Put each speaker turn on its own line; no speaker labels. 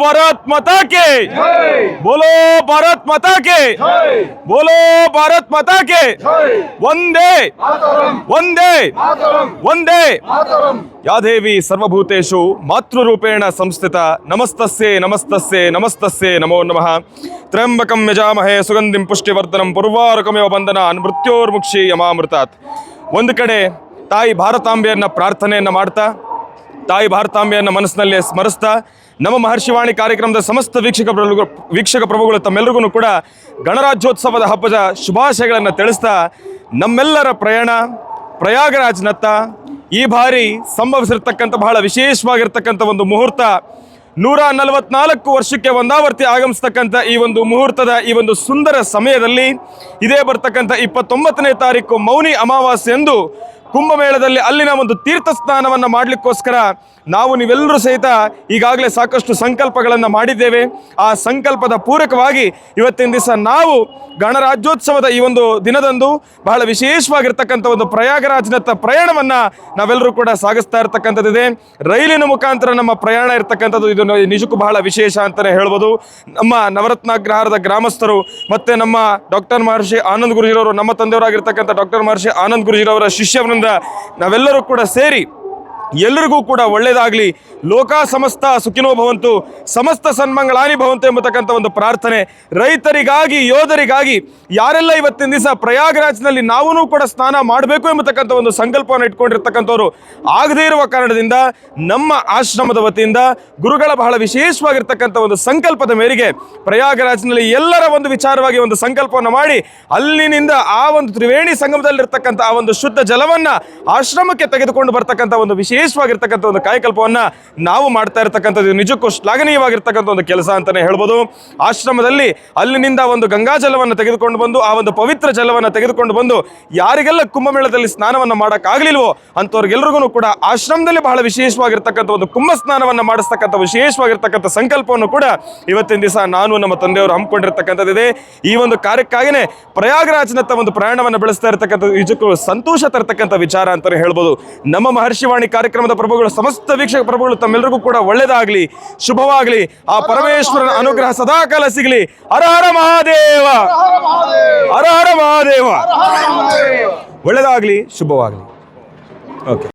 ಭಾರತ್ माता ಕೆ ಬೋಲೋ ಭಾರತ್ ಮಾತಾ के ಬೋಲೋ ಭಾರತ್ ಮಾತಾ ಕೆ ಒಂದೇ ಒಂದೇ ಒಂದೇ ಯಾದೇವಿ ಸರ್ವಭೂತೇಶು ಮಾತೃರೂಪೇಣ ಸಂಸ್ಥಿತ ನಮಸ್ತಸ್ಯೆ ನಮಸ್ತಸ್ಯೆ ನಮಸ್ತಸ್ಯೆ ನಮೋ ನಮಃ. ತ್ರಯಂಬಕಂ ಯಜಾಮಹೇ ಸುಗಂಧಿಂ ಪುಷ್ಟಿವರ್ಧನಂ ಪೂರ್ವಾರಕಮೇವ ಬಂಧನ ಮೃತ್ಯೋರ್ಮುಕ್ಷಿ ಯಮಾಮೃತಾತ್ ಒಂದು ಕಡೆ ತಾಯಿ ಭಾರತಾಂಬೆಯನ್ನು ಪ್ರಾರ್ಥನೆಯನ್ನು ಮಾಡ್ತಾ ತಾಯಿ ಭಾರತಾಂಬೆಯನ್ನ ಮನಸ್ಸಿನಲ್ಲಿ ಸ್ಮರಿಸ್ತಾ ನಮ್ಮ ಮಹರ್ಷಿವಾಣಿ ಕಾರ್ಯಕ್ರಮದ ಸಮಸ್ತ ವೀಕ್ಷಕ ವೀಕ್ಷಕ ಪ್ರಭುಗಳು ತಮ್ಮೆಲ್ಲರಿಗೂ ಕೂಡ ಗಣರಾಜ್ಯೋತ್ಸವದ ಹಬ್ಬದ ಶುಭಾಶಯಗಳನ್ನು ತಿಳಿಸ್ತಾ ನಮ್ಮೆಲ್ಲರ ಪ್ರಯಾಣ ಪ್ರಯಾಗರಾಜ್ನತ್ತ ಈ ಬಾರಿ ಸಂಭವಿಸಿರ್ತಕ್ಕಂಥ ಬಹಳ ವಿಶೇಷವಾಗಿರ್ತಕ್ಕಂಥ ಒಂದು ಮುಹೂರ್ತ ನೂರ ನಲವತ್ನಾಲ್ಕು ವರ್ಷಕ್ಕೆ ಒಂದಾವರ್ತಿ ಆಗಮಿಸ್ತಕ್ಕಂಥ ಈ ಒಂದು ಮುಹೂರ್ತದ ಈ ಒಂದು ಸುಂದರ ಸಮಯದಲ್ಲಿ ಇದೇ ಬರ್ತಕ್ಕಂಥ ಇಪ್ಪತ್ತೊಂಬತ್ತನೇ ತಾರೀಕು ಮೌನಿ ಅಮಾವಾಸ್ಯೆ ಎಂದು ಕುಂಭಮೇಳದಲ್ಲಿ ಅಲ್ಲಿನ ಒಂದು ತೀರ್ಥ ಸ್ನಾನವನ್ನು ಮಾಡಲಿಕ್ಕೋಸ್ಕರ ನಾವು ನೀವೆಲ್ಲರೂ ಸಹಿತ ಈಗಾಗಲೇ ಸಾಕಷ್ಟು ಸಂಕಲ್ಪಗಳನ್ನು ಮಾಡಿದ್ದೇವೆ. ಆ ಸಂಕಲ್ಪದ ಪೂರಕವಾಗಿ ಇವತ್ತಿನ ದಿವಸ ನಾವು ಗಣರಾಜ್ಯೋತ್ಸವದ ಈ ಒಂದು ದಿನದಂದು ಬಹಳ ವಿಶೇಷವಾಗಿರ್ತಕ್ಕಂಥ ಒಂದು ಪ್ರಯಾಗರಾಜ್ನತ್ತ ಪ್ರಯಾಣವನ್ನು ನಾವೆಲ್ಲರೂ ಕೂಡ ಸಾಗಿಸ್ತಾ ಇರ್ತಕ್ಕಂಥದ್ದಿದೆ. ರೈಲಿನ ಮುಖಾಂತರ ನಮ್ಮ ಪ್ರಯಾಣ ಇರ್ತಕ್ಕಂಥದ್ದು ಇದು ನಿಜಕ್ಕೂ ಬಹಳ ವಿಶೇಷ ಅಂತಲೇ ಹೇಳ್ಬೋದು. ನಮ್ಮ ನವರತ್ನಾಗ್ರಹಾರದ ಗ್ರಾಮಸ್ಥರು ಮತ್ತು ನಮ್ಮ ಡಾಕ್ಟರ್ ಮಹರ್ಷಿ ಆನಂದ್ ಗುರುಜಿರವರು, ನಮ್ಮ ತಂದೆಯವರಾಗಿರ್ತಕ್ಕಂಥ ಡಾಕ್ಟರ್ ಮಹರ್ಷಿ ಆನಂದ್ ಗುರುಜಿರವರ ಶಿಷ್ಯವೃಂದ ನಾವೆಲ್ಲರೂ ಕೂಡ ಸೇರಿ ಎಲ್ಲರಿಗೂ ಕೂಡ ಒಳ್ಳೆಯದಾಗಲಿ ಲೋಕ ಸಮಸ್ತ ಸುಖಿನೋ ಭವಂತು, ಸಮಸ್ತ ಸನ್ಮಂಗಳಾನಿ ಭವಂತು ಎಂಬತಕ್ಕಂಥ ಒಂದು ಪ್ರಾರ್ಥನೆ. ರೈತರಿಗಾಗಿ, ಯೋಧರಿಗಾಗಿ ಯಾರೆಲ್ಲ ಇವತ್ತಿನ ದಿವಸ ಪ್ರಯಾಗರಾಜ್ನಲ್ಲಿ ನಾವೂ ಕೂಡ ಸ್ನಾನ ಮಾಡಬೇಕು ಎಂಬತಕ್ಕಂಥ ಒಂದು ಸಂಕಲ್ಪವನ್ನು ಇಟ್ಕೊಂಡಿರ್ತಕ್ಕಂಥವ್ರು ಆಗದೇ ಇರುವ ಕಾರಣದಿಂದ, ನಮ್ಮ ಆಶ್ರಮದ ವತಿಯಿಂದ, ಗುರುಗಳ ಬಹಳ ವಿಶೇಷವಾಗಿರ್ತಕ್ಕಂಥ ಒಂದು ಸಂಕಲ್ಪದ ಮೇರೆಗೆ ಪ್ರಯಾಗರಾಜ್ನಲ್ಲಿ ಎಲ್ಲರ ಒಂದು ವಿಚಾರವಾಗಿ ಒಂದು ಸಂಕಲ್ಪವನ್ನು ಮಾಡಿ, ಅಲ್ಲಿನಿಂದ ಆ ಒಂದು ತ್ರಿವೇಣಿ ಸಂಗಮದಲ್ಲಿರ್ತಕ್ಕಂಥ ಆ ಒಂದು ಶುದ್ಧ ಜಲವನ್ನು ಆಶ್ರಮಕ್ಕೆ ತೆಗೆದುಕೊಂಡು ಬರ್ತಕ್ಕಂಥ ಒಂದು ವಿಶೇಷವಾಗಿರ್ತಕ್ಕಂಥ ಒಂದು ಕಾಯಕಲ್ಪವನ್ನ ನಾವು ಮಾಡ್ತಾ ಇರತಕ್ಕಂಥದ್ದು ನಿಜಕ್ಕೂ ಶ್ಲಾಘನೀಯವಾಗಿರ್ತಕ್ಕಂಥ ಒಂದು ಕೆಲಸ ಅಂತಾನೆ ಹೇಳ್ಬೋದು. ಆಶ್ರಮದಲ್ಲಿ ಅಲ್ಲಿನಿಂದ ಒಂದು ಗಂಗಾ ಜಲವನ್ನು ತೆಗೆದುಕೊಂಡು ಬಂದು, ಆ ಒಂದು ಪವಿತ್ರ ಜಲವನ್ನು ತೆಗೆದುಕೊಂಡು ಬಂದು ಯಾರಿಗೆಲ್ಲ ಕುಂಭಮೇಳದಲ್ಲಿ ಸ್ನಾನವನ್ನು ಮಾಡೋಕ್ಕಾಗಲಿಲ್ವೋ ಅಂಥವ್ರಿಗೆಲ್ರಿಗೂ ಕೂಡ ಆಶ್ರಮದಲ್ಲಿ ಬಹಳ ವಿಶೇಷವಾಗಿರ್ತಕ್ಕಂಥ ಒಂದು ಕುಂಭ ಸ್ನಾನವನ್ನು ಮಾಡಿಸ್ತಕ್ಕಂಥ ವಿಶೇಷವಾಗಿರ್ತಕ್ಕಂಥ ಸಂಕಲ್ಪವನ್ನು ಕೂಡ ಇವತ್ತಿನ ದಿವಸ ನಾನು ನಮ್ಮ ತಂದೆಯವರು ಹಮ್ಮಿಕೊಂಡಿರ್ತಕ್ಕಂಥದ್ದಿದೆ. ಈ ಒಂದು ಕಾರ್ಯಕ್ಕಾಗಿನೇ ಪ್ರಯಾಗರಾಜ್ನತ್ತ ಒಂದು ಪ್ರಯಾಣವನ್ನು ಬೆಳೆಸ್ತಾ ಇರತಕ್ಕಂಥ ನಿಜಕ್ಕೂ ಸಂತೋಷ ತರತಕ್ಕಂಥ ವಿಚಾರ ಅಂತಾನೆ ಹೇಳ್ಬೋದು. ನಮ್ಮ ಮಹರ್ಷಿವಾಣಿ ಕಾರ್ಯಕ್ರಮದ ಪ್ರಭುಗಳು ಸಮಸ್ತ ವೀಕ್ಷಕ ಪ್ರಭುಗಳು ತಮ್ಮೆಲ್ಲರಿಗೂ ಕೂಡ ಒಳ್ಳೆಯದಾಗಲಿ ಶುಭವಾಗಲಿ. ಆ ಪರಮೇಶ್ವರನ ಅನುಗ್ರಹ ಸದಾಕಾಲ ಸಿಗಲಿ. ಹರ ಹರ ಮಹಾದೇವ. ಹರ ಹರ ಮಹಾದೇವ. ಒಳ್ಳೆಯದಾಗಲಿ ಶುಭವಾಗಲಿ. ಓಕೆ